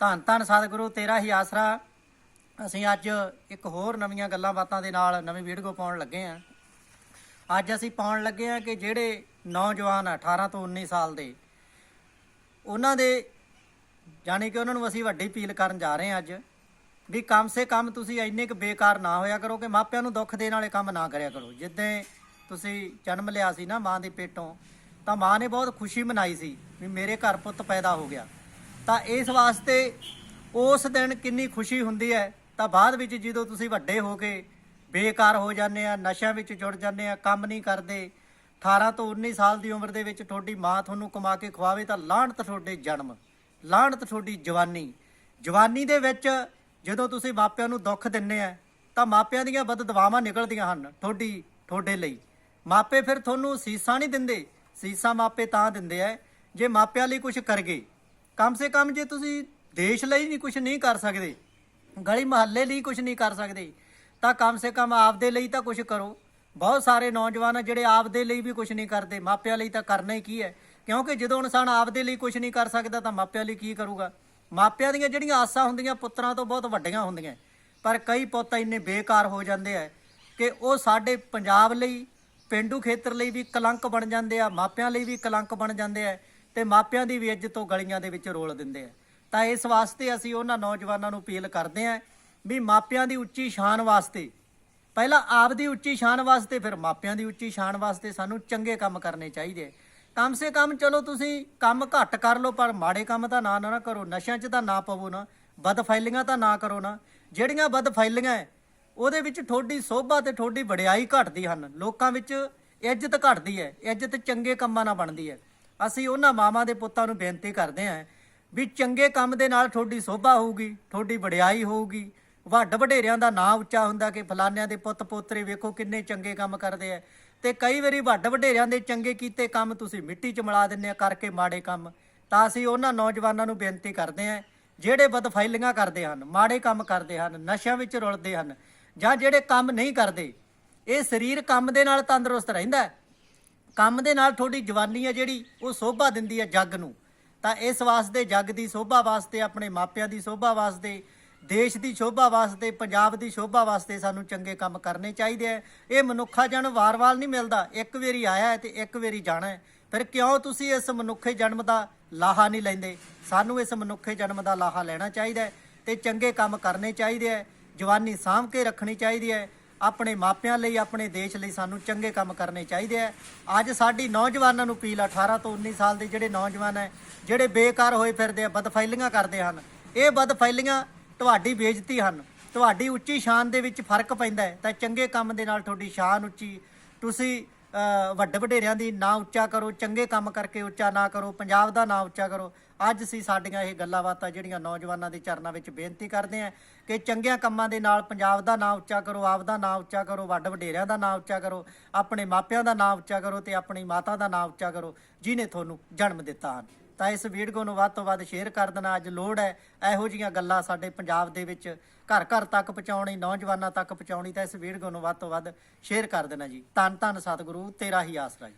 ਧੰਨ ਧੰਨ ਸਤਿਗੁਰੂ, ਤੇਰਾ ਹੀ ਆਸਰਾ। ਅਸੀਂ ਅੱਜ ਇੱਕ ਹੋਰ ਨਵੀਆਂ ਗੱਲਾਂ ਬਾਤਾਂ ਦੇ ਨਾਲ ਨਵੀਂ ਵੀਡੀਓ ਪਾਉਣ ਲੱਗੇ ਆਂ ਅੱਜ ਅਸੀਂ ਪਾਉਣ ਲੱਗੇ ਆਂ ਕਿ ਜਿਹੜੇ ਨੌਜਵਾਨ ਆ 18 ਤੋਂ 19 ਸਾਲ ਦੇ, ਉਹਨਾਂ ਦੇ ਜਾਣੀ ਕਿ ਉਹਨਾਂ ਨੂੰ ਅਸੀਂ ਵੱਡੀ ਅਪੀਲ ਕਰਨ ਜਾ ਰਹੇ ਹਾਂ ਅੱਜ ਵੀ ਕਮ ਸੇ ਕਮ ਤੁਸੀਂ ਇੰਨੇ ਕੁ ਬੇਕਾਰ ਨਾ ਹੋਇਆ ਕਰੋ ਕਿ ਮਾਪਿਆਂ ਨੂੰ ਦੁੱਖ ਦੇਣ ਵਾਲੇ ਕੰਮ ਨਾ ਕਰਿਆ ਕਰੋ। ਜਿੱਦਾਂ ਤੁਸੀਂ ਜਨਮ ਲਿਆ ਸੀ ਨਾ ਮਾਂ ਦੇ ਪੇਟੋਂ, ਤਾਂ ਮਾਂ ਨੇ ਬਹੁਤ ਖੁਸ਼ੀ ਮਨਾਈ ਸੀ ਵੀ ਮੇਰੇ ਘਰ ਪੁੱਤ ਪੈਦਾ ਹੋ ਗਿਆ। ਤਾਂ ਇਸ ਵਾਸਤੇ ਉਸ ਦਿਨ ਕਿੰਨੀ ਖੁਸ਼ੀ ਹੁੰਦੀ ਹੈ। ਤਾਂ ਬਾਅਦ ਵਿੱਚ ਜਦੋਂ ਤੁਸੀਂ ਵੱਡੇ ਹੋ ਕੇ ਬੇਕਾਰ ਹੋ ਜਾਂਦੇ ਆ, ਨਸ਼ਿਆਂ ਵਿੱਚ ਜੁੜ ਜਾਂਦੇ ਆ, ਕੰਮ ਨਹੀਂ ਕਰਦੇ 18 ਤੋਂ 19 ਸਾਲ ਦੀ ਉਮਰ ਦੇ ਵਿੱਚ ਤੁਹਾਡੀ ਮਾਂ ਤੁਹਾਨੂੰ ਕਮਾ ਕੇ ਖਵਾਵੇ ਤਾਂ ਲਾਹਣਤ ਤੁਹਾਡੇ ਜਨਮ ਲਾਹਣਤ ਤੁਹਾਡੀ ਜਵਾਨੀ। ਜਵਾਨੀ ਦੇ ਵਿੱਚ ਜਦੋਂ ਤੁਸੀਂ ਮਾਪਿਆਂ ਨੂੰ ਦੁੱਖ ਦਿੰਨੇ ਆ, ਤਾਂ ਮਾਪਿਆਂ ਦੀਆਂ ਬਦ ਦੁਆਵਾਂ ਨਿਕਲਦੀਆਂ ਹਨ ਤੁਹਾਡੀ, ਤੁਹਾਡੇ ਲਈ। ਮਾਪੇ ਫਿਰ ਤੁਹਾਨੂੰ ਸੀਸਾਂ ਨਹੀਂ ਦਿੰਦੇ, ਸੀਸਾਂ ਮਾਪੇ ਤਾਂ ਦਿੰਦੇ ਆ, ਜੇ ਮਾਪਿਆਂ ਲਈ ਕੁਝ ਗਏ ਕਮ ਸੇ ਕਮ ਜੇ ਤੁਸੀਂ ਦੇਸ਼ ਲਈ ਨਹੀਂ ਕੁਝ ਨਹੀਂ ਕਰ ਸਕਦੇ, ਗਲੀ ਮਹੱਲੇ ਲਈ ਕੁਝ ਨਹੀਂ ਕਰ ਸਕਦੇ, ਤਾਂ ਕਮ ਸੇ ਕਮ ਆਪਦੇ ਲਈ ਤਾਂ ਕੁਝ ਕਰੋ। ਬਹੁਤ ਸਾਰੇ ਨੌਜਵਾਨ ਜਿਹੜੇ ਆਪਦੇ ਲਈ ਵੀ ਕੁਝ ਨਹੀਂ ਕਰਦੇ, ਮਾਪਿਆਂ ਲਈ ਤਾਂ ਕਰਨਾ ਹੀ ਕੀ ਹੈ? ਕਿਉਂਕਿ ਜਦੋਂ ਇਨਸਾਨ ਆਪਦੇ ਲਈ ਕੁਝ ਨਹੀਂ ਕਰ ਸਕਦਾ ਤਾਂ ਮਾਪਿਆਂ ਲਈ ਕੀ ਕਰੂਗਾ? ਮਾਪਿਆਂ ਦੀਆਂ ਜਿਹੜੀਆਂ ਆਸਾਂ ਹੁੰਦੀਆਂ, ਪੁੱਤਰਾਂ ਤੋਂ ਬਹੁਤ ਵੱਡੀਆਂ ਹੁੰਦੀਆਂ। ਪਰ ਕਈ ਪੁੱਤ ਇੰਨੇ ਬੇਕਾਰ ਹੋ ਜਾਂਦੇ ਆ ਕਿ ਉਹ ਸਾਡੇ ਪੰਜਾਬ ਲਈ, ਪਿੰਡੂ ਖੇਤਰ ਲਈ ਵੀ ਕਲੰਕ ਬਣ ਜਾਂਦੇ ਆ, ਮਾਪਿਆਂ ਲਈ ਵੀ ਕਲੰਕ ਬਣ ਜਾਂਦੇ ਆ। ਤੇ ਮਾਪਿਆਂ ਦੀ ਵੀ ਇੱਜ਼ਤ ਤੋਂ ਗਲੀਆਂ ਦੇ ਵਿੱਚ ਰੋਲ ਦਿੰਦੇ ਆ। ਤਾਂ ਇਸ ਵਾਸਤੇ ਅਸੀਂ ਉਹਨਾਂ ਨੌਜਵਾਨਾਂ ਨੂੰ ਅਪੀਲ ਕਰਦੇ ਆਂ ਵੀ ਮਾਪਿਆਂ ਦੀ ਉੱਚੀ ਸ਼ਾਨ ਵਾਸਤੇ, ਪਹਿਲਾਂ ਆਪ ਦੀ ਉੱਚੀ ਸ਼ਾਨ ਵਾਸਤੇ, ਫਿਰ ਮਾਪਿਆਂ ਦੀ ਉੱਚੀ ਸ਼ਾਨ ਵਾਸਤੇ ਸਾਨੂੰ ਚੰਗੇ ਕੰਮ ਕਰਨੇ ਚਾਹੀਦੇ ਕਮ ਸੇ ਕਮ ਚਲੋ ਤੁਸੀਂ ਕੰਮ ਘੱਟ ਕਰ ਲਓ, ਪਰ ਮਾੜੇ ਕੰਮ ਤਾਂ ਨਾ ਨਾ ਕਰੋ, ਨਸ਼ਿਆਂ 'ਚ ਤਾਂ ਨਾ ਪਵੋ ਨਾ, ਬਦਫੈਲੀਆਂ ਤਾਂ ਨਾ ਕਰੋ ਨਾ। ਜਿਹੜੀਆਂ ਬਦਫੈਲੀਆਂ ਹੈ ਉਹਦੇ ਵਿੱਚ ਤੁਹਾਡੀ ਸੋਭਾ ਤੇ ਤੁਹਾਡੀ ਵਡਿਆਈ ਘਟਦੀ ਹਨ। ਲੋਕਾਂ ਵਿੱਚ ਇੱਜ਼ਤ ਘਟਦੀ ਹੈ ਇੱਜ਼ਤ ਚੰਗੇ ਕੰਮਾਂ ਨਾਲ ਬਣਦੀ ਹੈ ਅਸੀਂ ਉਹਨਾਂ ਮਾਵਾਂ ਦੇ ਪੁੱਤਾਂ ਨੂੰ ਬੇਨਤੀ ਕਰਦੇ ਹਾਂ ਵੀ ਚੰਗੇ ਕੰਮ ਦੇ ਨਾਲ ਤੁਹਾਡੀ ਸੋਭਾ ਹੋਊਗੀ, ਤੁਹਾਡੀ ਵਡਿਆਈ ਹੋਊਗੀ। ਵੱਡ ਵਡੇਰਿਆਂ ਦਾ ਨਾਂ ਉੱਚਾ ਹੁੰਦਾ ਕਿ ਫਲਾਨਿਆਂ ਦੇ ਪੁੱਤ ਪੋਤਰੇ ਵੇਖੋ ਕਿੰਨੇ ਚੰਗੇ ਕੰਮ ਕਰਦੇ ਆ। ਤੇ ਕਈ ਵਾਰੀ ਵੱਡ ਵਡੇਰਿਆਂ ਦੇ ਚੰਗੇ ਕੀਤੇ ਕੰਮ ਤੁਸੀਂ ਮਿੱਟੀ 'ਚ ਮਿਲਾ ਦਿੰਦੇ ਆ ਕਰਕੇ ਮਾੜੇ ਕੰਮ। ਤਾਂ ਅਸੀਂ ਉਹਨਾਂ ਨੌਜਵਾਨਾਂ ਨੂੰ ਬੇਨਤੀ ਕਰਦੇ ਹਾਂ, ਜਿਹੜੇ ਬਦਫੈਲੀਆਂ ਕਰਦੇ ਹਨ, ਮਾੜੇ ਕੰਮ ਕਰਦੇ ਹਨ, ਨਸ਼ਿਆਂ ਵਿੱਚ ਰੁਲਦੇ ਹਨ ਜਾਂ ਜਿਹੜੇ ਕੰਮ ਨਹੀਂ ਕਰਦੇ, ਇਹ ਸਰੀਰ ਕੰਮ ਦੇ ਨਾਲ ਤੰਦਰੁਸਤ ਰਹਿੰਦਾ ਹੈ। ਕੰਮ ਦੇ ਨਾਲ ਤੁਹਾਡੀ ਜਵਾਨੀ ਹੈ ਜਿਹੜੀ, ਉਹ ਸੋਭਾ ਦਿੰਦੀ ਹੈ ਜੱਗ ਨੂੰ। ਤਾਂ ਇਸ ਵਾਸਤੇ ਜੱਗ ਦੀ ਸੋਭਾ ਵਾਸਤੇ, ਆਪਣੇ ਮਾਪਿਆਂ ਦੀ ਸੋਭਾ ਵਾਸਤੇ, ਦੇਸ਼ ਦੀ ਸ਼ੋਭਾ ਵਾਸਤੇ, ਪੰਜਾਬ ਦੀ ਸ਼ੋਭਾ ਵਾਸਤੇ ਸਾਨੂੰ ਚੰਗੇ ਕੰਮ ਕਰਨੇ ਚਾਹੀਦੇ ਆ। ਇਹ ਮਨੁੱਖਾ ਜਨ ਵਾਰ-ਵਾਰ ਨਹੀਂ ਮਿਲਦਾ। ਇੱਕ ਵਾਰੀ ਆਇਆ ਹੈ ਤੇ ਇੱਕ ਵਾਰੀ ਜਾਣਾ ਫਿਰ ਕਿਉਂ ਤੁਸੀਂ ਇਸ ਮਨੁੱਖੇ ਜਨਮ ਦਾ ਲਾਹਾ ਨਹੀਂ ਲੈਂਦੇ? ਸਾਨੂੰ ਇਸ ਮਨੁੱਖੇ ਜਨਮ ਦਾ ਲਾਹਾ ਲੈਣਾ ਚਾਹੀਦਾ ਹੈ ਤੇ ਚੰਗੇ ਕੰਮ ਕਰਨੇ ਚਾਹੀਦੇ ਆ। ਜਵਾਨੀ ਸਾਂਭ ਕੇ ਰੱਖਣੀ ਚਾਹੀਦੀ ਹੈ। ਆਪਣੇ ਮਾਪਿਆਂ ਲਈ, ਆਪਣੇ ਦੇਸ਼ ਲਈ ਸਾਨੂੰ ਚੰਗੇ ਕੰਮ ਕਰਨੇ ਚਾਹੀਦੇ ਆ। ਅੱਜ ਸਾਡੀ ਨੌਜਵਾਨਾਂ ਨੂੰ ਅਪੀਲ ਆ 18 ਤੋਂ 19 ਸਾਲ ਦੇ ਜਿਹੜੇ ਨੌਜਵਾਨ ਹੈ ਜਿਹੜੇ ਬੇਕਾਰ ਹੋਏ ਫਿਰਦੇ ਆ ਬਦਫੈਲੀਆਂ ਕਰਦੇ ਹਨ। ਇਹ ਬਦਫੈਲੀਆਂ ਤੁਹਾਡੀ ਬੇਇੱਜ਼ਤੀ ਹਨ। ਤੁਹਾਡੀ ਉੱਚੀ ਸ਼ਾਨ ਦੇ ਵਿੱਚ ਫ਼ਰਕ ਪੈਂਦਾ ਤਾਂ ਚੰਗੇ ਕੰਮ ਦੇ ਨਾਲ ਤੁਹਾਡੀ ਸ਼ਾਨ ਉੱਚੀ, ਤੁਸੀਂ ਵੱਡੇ ਵਡੇਰਿਆਂ ਦੀ ਨਾਂ ਉੱਚਾ ਕਰੋ, ਚੰਗੇ ਕੰਮ ਕਰਕੇ ਉੱਚਾ ਨਾ ਕਰੋ, ਪੰਜਾਬ ਦਾ ਨਾਂ ਉੱਚਾ ਕਰੋ। ਅੱਜ ਅਸੀਂ ਸਾਡੀਆਂ ਇਹ ਗੱਲਾਂ ਬਾਤਾਂ ਜਿਹੜੀਆਂ ਨੌਜਵਾਨਾਂ ਦੇ ਚਰਨਾਂ ਵਿੱਚ ਬੇਨਤੀ ਕਰਦੇ ਹਾਂ ਕਿ ਚੰਗਿਆਂ ਕੰਮਾਂ ਦੇ ਨਾਲ ਪੰਜਾਬ ਦਾ ਨਾਂ ਉੱਚਾ ਕਰੋ, ਆਪ ਦਾ ਨਾਂ ਉੱਚਾ ਕਰੋ, ਵੱਡ ਵਡੇਰਿਆਂ ਦਾ ਨਾਂ ਉੱਚਾ ਕਰੋ, ਆਪਣੇ ਮਾਪਿਆਂ ਦਾ ਨਾਂ ਉੱਚਾ ਕਰੋ ਤੇ ਆਪਣੀ ਮਾਤਾ ਦਾ ਨਾਂ ਉੱਚਾ ਕਰੋ, ਜਿਨੇ ਤੁਹਾਨੂੰ ਜਨਮ ਦਿੱਤਾ ਹਨ। ਤਾਂ ਇਸ ਵੀਡੀਓ ਨੂੰ ਵੱਧ ਤੋਂ ਵੱਧ ਸ਼ੇਅਰ ਕਰ ਦੇਣਾ। ਅੱਜ ਲੋੜ ਹੈ ਇਹੋ ਜੀਆਂ ਗੱਲਾਂ ਸਾਡੇ ਪੰਜਾਬ ਦੇ ਵਿੱਚ ਘਰ ਘਰ ਤੱਕ ਪਹੁੰਚਾਉਣੀ, ਨੌਜਵਾਨਾਂ ਤੱਕ ਪਹੁੰਚਾਉਣੀ, ਤਾਂ ਇਸ ਵੀਡੀਓ ਨੂੰ ਵੱਧ ਤੋਂ ਵੱਧ ਸ਼ੇਅਰ ਕਰ ਦੇਣਾ ਜੀ। ਧੰਨ ਧੰਨ ਸਤਿਗੁਰੂ, ਤੇਰਾ ਹੀ ਆਸਰਾ ਜੀ।